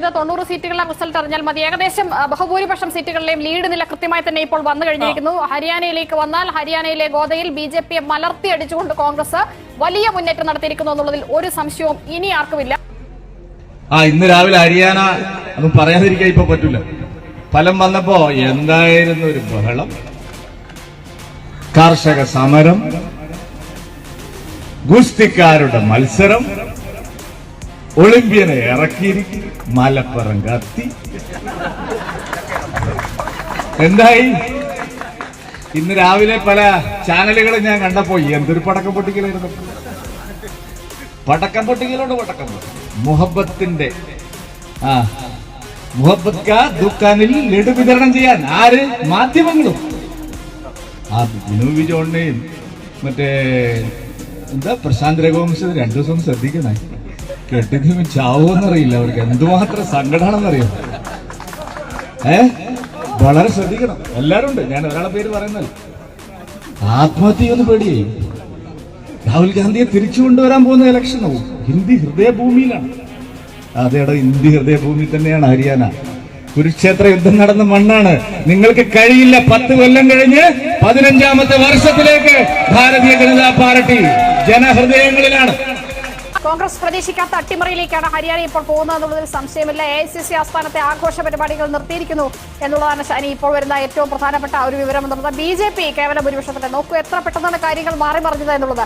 ഇത് തൊണ്ണൂറ് സീറ്റുകളിലെ റിസൾട്ട് അറിഞ്ഞാൽ മതി. ഏകദേശം ബഹുഭൂരിപക്ഷം സീറ്റുകളിലെയും ലീഡ് നില കൃത്യമായി തന്നെ ഇപ്പോൾ വന്നു കഴിഞ്ഞിരിക്കുന്നു. ഹരിയാനയിലേക്ക് വന്നാൽ ഹരിയാനയിലെ ഗോദയിൽ ബി ജെ പിയെ മലർത്തി അടിച്ചുകൊണ്ട് കോൺഗ്രസ് വലിയ മുന്നേറ്റം നടത്തിയിരിക്കുന്നു എന്നുള്ളതിൽ ഒരു സംശയവും ഇനി ആർക്കുമില്ല. ആ ഇന്ന് രാവിലെ ഹരിയാന അത് പറയാതിരിക്കാൻ ഇപ്പൊ പറ്റൂല. ഫലം വന്നപ്പോ എന്തായിരുന്നു ഒരു ബഹളം? കർഷക സമരം ഗുസ്തിക്കാരുടെ മത്സരം ഒളിമ്പ്യനെ ഇറക്കിയിരിക്കും മലപ്പുറം കത്തി. എന്തായി? ഇന്ന് രാവിലെ പല ചാനലുകളും ഞാൻ കണ്ടപ്പോ എന്തൊരു പടക്കം പൊട്ടിക്കലായിരുന്നു. പടക്കം പൊട്ടിക്കലോട് പടക്കം മുഹബത്തിന്റെ ആ മുഹബത്ത് കാ ദുക്കാനിൽ ലഡു വിതരണം ചെയ്യാൻ ആര് മാധ്യമങ്ങളും? ആ ബിനു വിജോണിനെയും മറ്റേ എന്താ പ്രശാന്ത് രഘുവംശം രണ്ടു ദിവസം ശ്രദ്ധിക്കണേ കെട്ടിന് ചാവോന്നറിയില്ല അവർക്ക് എന്തുമാത്രം സങ്കടമാണെന്നറിയാം ഏ? വളരെ ശ്രദ്ധിക്കണം. എല്ലാരും ഉണ്ട് ഞാൻ ഒരാളെ പേര് പറയുന്നത് ആത്മഹത്യ പേടിയേ രാഹുൽ ഗാന്ധിയെ തിരിച്ചു കൊണ്ടുവരാൻ പോകുന്ന ഇലക്ഷനാവും ഹിന്ദി ഹൃദയഭൂമിയിലാണ്. അതേടോ ഹിന്ദി ഹൃദയഭൂമി തന്നെയാണ് ഹരിയാന. കുരുക്ഷേത്ര യുദ്ധം നടന്ന മണ്ണാണ്. നിങ്ങൾക്ക് കഴിയില്ല. പത്ത് കൊല്ലം കഴിഞ്ഞ് പതിനഞ്ചാമത്തെ വർഷത്തിലേക്ക് ഭാരതീയ ജനതാ പാർട്ടി ജനഹൃദയങ്ങളിലാണ്. കോൺഗ്രസ് പ്രതീക്ഷിക്കാത്ത അട്ടിമറിയിലേക്കാണ് ഹരിയാന ഇപ്പോൾ പോകുന്നതെന്നുള്ളതിൽ സംശയമില്ല. എ ഐ സി സി ആസ്ഥാനത്തെ ആഘോഷ പരിപാടികൾ നിർത്തിയിരിക്കുന്നു എന്നുള്ളതാണ് ശനി ഇപ്പോൾ വരുന്ന ഏറ്റവും പ്രധാനപ്പെട്ട ഒരു വിവരം എന്നുള്ളത് ബി ജെ പി കേവല ഭൂരിപക്ഷത്തിന്റെ നോക്കൂ എത്ര പെട്ടെന്നാണ് കാര്യങ്ങൾ മാറി മറിഞ്ഞത് എന്നുള്ളത്.